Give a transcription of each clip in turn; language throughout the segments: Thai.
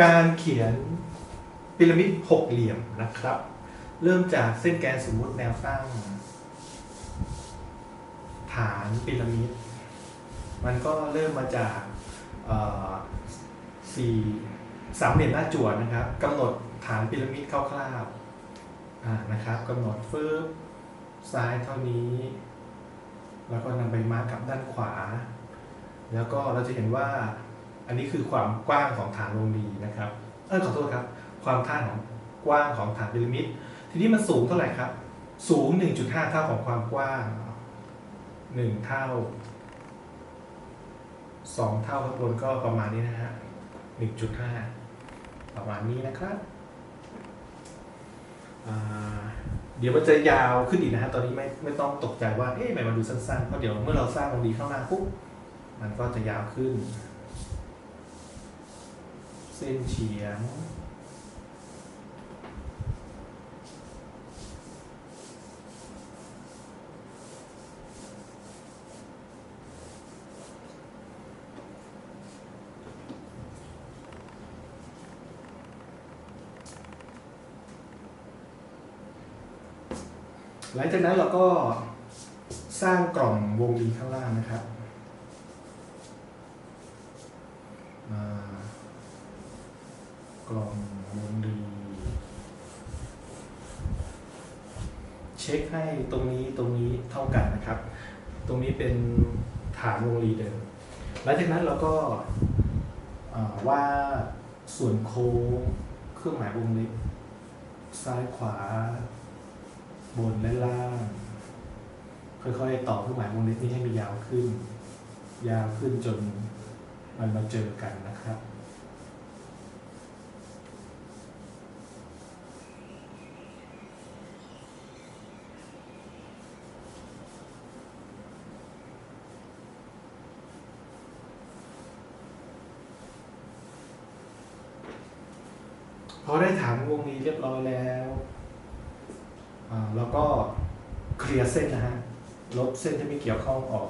การเขียนพีระมิดหกเหลี่ยมนะครับ เริ่มจากเส้นแกนสมมุติแนวตั้ง ฐานพีระมิด มันก็เริ่มมาจากสี่สามเหลี่ยมหน้าจั่วนะครับกำหนดฐานพีระมิดคร่าวๆนะครับกำหนดฟืบซ้ายเท่านี้ แล้วก็นำไปมาร์กกับด้านขวา แล้วก็เราจะเห็นว่า อันนี้คือความกว้างของฐานวงรีนะครับ เออขอโทษครับ ความท่านของกว้างของฐานพีระมิด ทีนี้มันสูงเท่าไหร่ครับ สูง 1.5 เท่าของความกว้าง 1 เท่า 2 เท่าข้างบนก็ประมาณนี้นะฮะ 1.5 ประมาณนี้นะครับ เดี๋ยวมันจะยาวขึ้นอีกนะฮะ ตอนนี้ไม่ไม่ต้องตกใจว่า เอ๊ะทำไมมันดูสั้นๆ เพราะเดี๋ยวเมื่อเราสร้างวงรีข้างหน้าปุ๊บ มันก็จะยาวขึ้น ส้นเฉียง หลังจากนั้นเราก็สร้างกล่องวงรีข้างล่างนะครับ อ่า กล่องวงรีเช็คให้ตรงนี้ตรงนี้เท่ากันนะครับ ตรงนี้เป็นฐานวงรีเดิมหลังจากนั้นเราก็ว่าส่วนโค้งเครื่องหมายวงเล็บซ้ายขวา บนและล่าง ค่อยๆต่อเครื่องหมายวงเล็บนี้ให้มียาวขึ้น ยาวขึ้นจนมันมาเจอกันนะครับ พอได้ถามวงนี้เรียบร้อยแล้วอ่าแล้วก็เคลียร์เส้นนะฮะลบเส้นที่ไม่เกี่ยวข้องออก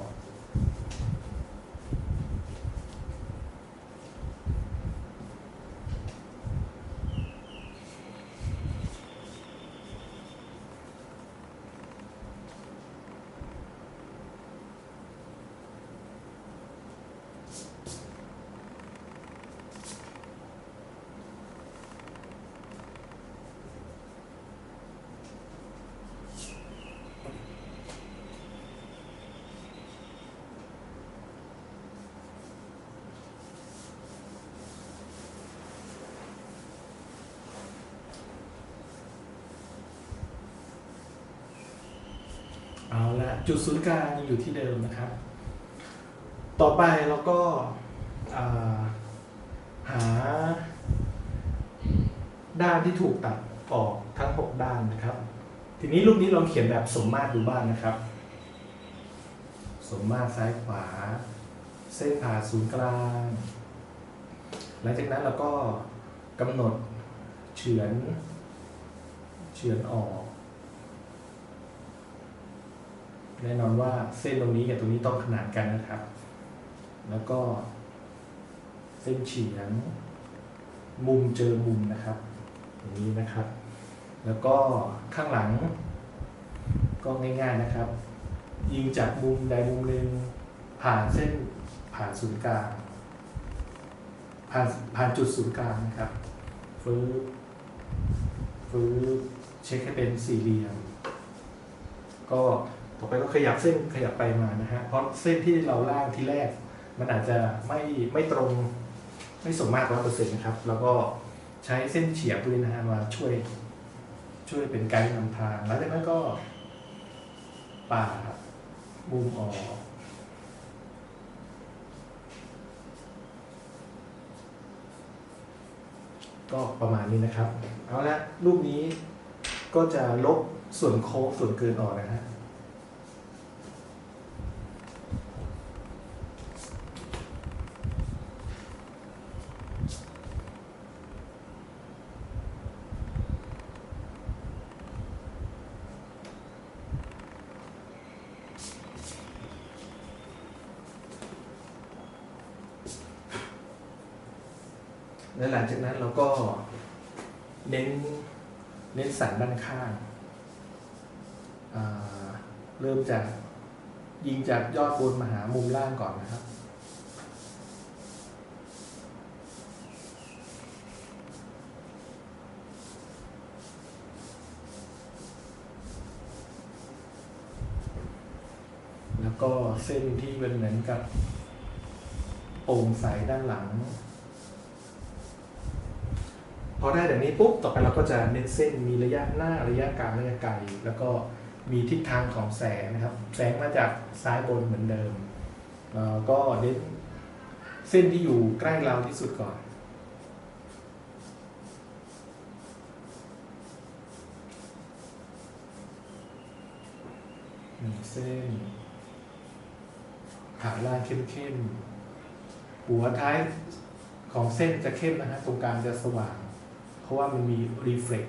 เอาละจุดศูนย์กลางยังอยู่ที่เดิมนะครับ ต่อไปเราก็าหา ด้านที่ถูกตัดออกทั้ง 6 ด้านนะครับ ทีนี้รูปนี้ลองเขียนแบบสมมาตรดูบ้างนะครับ สมมาตรซ้ายขวา เส้นผ่าศูนย์กลาง หลังจากนั้นเราก็กำหนดเฉือนเฉือนออก แน่นอนว่าเส้นตรงนี้กับตรงนี้ต้องขนานกันนะครับ แล้วก็เส้นเฉียงมุมเจอมุมนะครับ อย่างนี้นะครับ แล้วก็ข้างหลัง ก็ง่ายๆนะครับ ยิงจากมุมใดมุมหนึ่งผ่านเส้นผ่านศูนย์กลางผ่านผ่านจุดศูนย์กลางนะครับฟื้นฟื้นเช็คให้เป็นสี่เหลี่ยม ก็ ต่อไปก็ขยับเส้นขยับไปมานะฮะ เพราะเส้นที่เราล่างที่แรก มันอาจจะไม่ไม่ตรงไม่สมมาตรร้อยเปอร์เซ็นต์นะครับ แล้วก็ใช้เส้นเฉียบด้วยนะฮะมาช่วย ช่วยเป็นไกด์นำทาง แล้วจากนั้นก็ป่ามุมออกก็ประมาณนี้นะครับ เอาละรูปนี้ก็จะลบส่วนโค้งส่วนเกินออกนะฮะ แล้วหลังจากนั้นเราก็เน้นเน้นสันด้านข้างาเริ่มจากยิงจากยอดบนมาหามุมล่างก่อนนะครับ แล้วก็เส้นที่เป็นเหมือนกับโป่งใสด้านหลัง พอได้แบบนี้ปุ๊บต่อไปเราก็จะเน้นเส้นมีระยะหน้าระยะกลางระยะไกลแล้วก็มีทิศทางของแสงนะครับ แสงมาจากซ้ายบนเหมือนเดิมก็เน้นเส้นที่อยู่ใกล้เราที่สุดก่อนหนึ่งเส้นขาล่างเข้มๆหัวท้ายของเส้นจะเข้มนะฮะตรงกลางจะสว่าง เพราะว่ามันมีรีเฟล็ก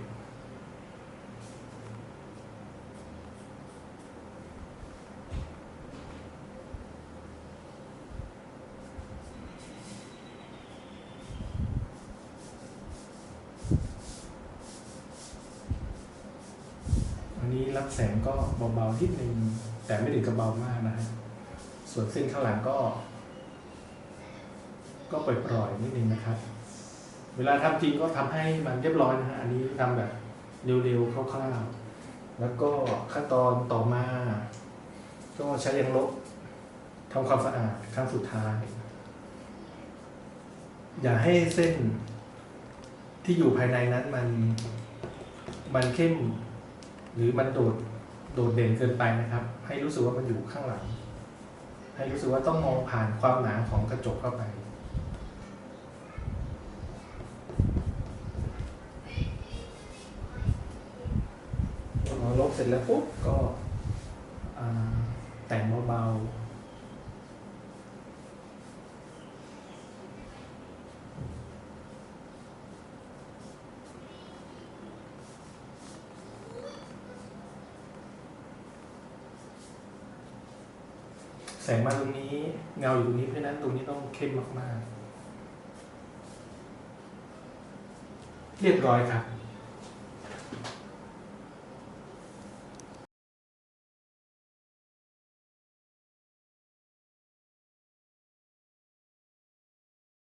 อันนี้รับแสงก็เบาๆนิดนึงแต่ไม่ถึงกับเบามากนะฮะส่วนเส้นข้างหลังก็ ก็ปล่อยๆนิดนึงนะครับ เวลาทำจริงก็ทำให้มันเรียบร้อยนะฮะอันนี้ทำแบบเร็วๆคร่าวๆแล้วก็ขั้นตอนต่อมา ก็ใช้ยางลบทำความสะอาดครั้งสุดท้าย อย่าให้เส้นที่อยู่ภายในนั้นมันมันเข้ม หรือมันโดดโดดเด่นเกินไปนะครับ ให้รู้สึกว่ามันอยู่ข้างหลัง ให้รู้สึกว่าต้องมองผ่านความหนาของกระจกเข้าไป พอลบเส ร็จแล้วปุ๊บก็แต่งเบาๆแสงมาตรงนี้เงาอยู่ตรงนี้เพราะนั้นตรงนี้ต้องเข้มมาก ๆ เรียบร้อยครับ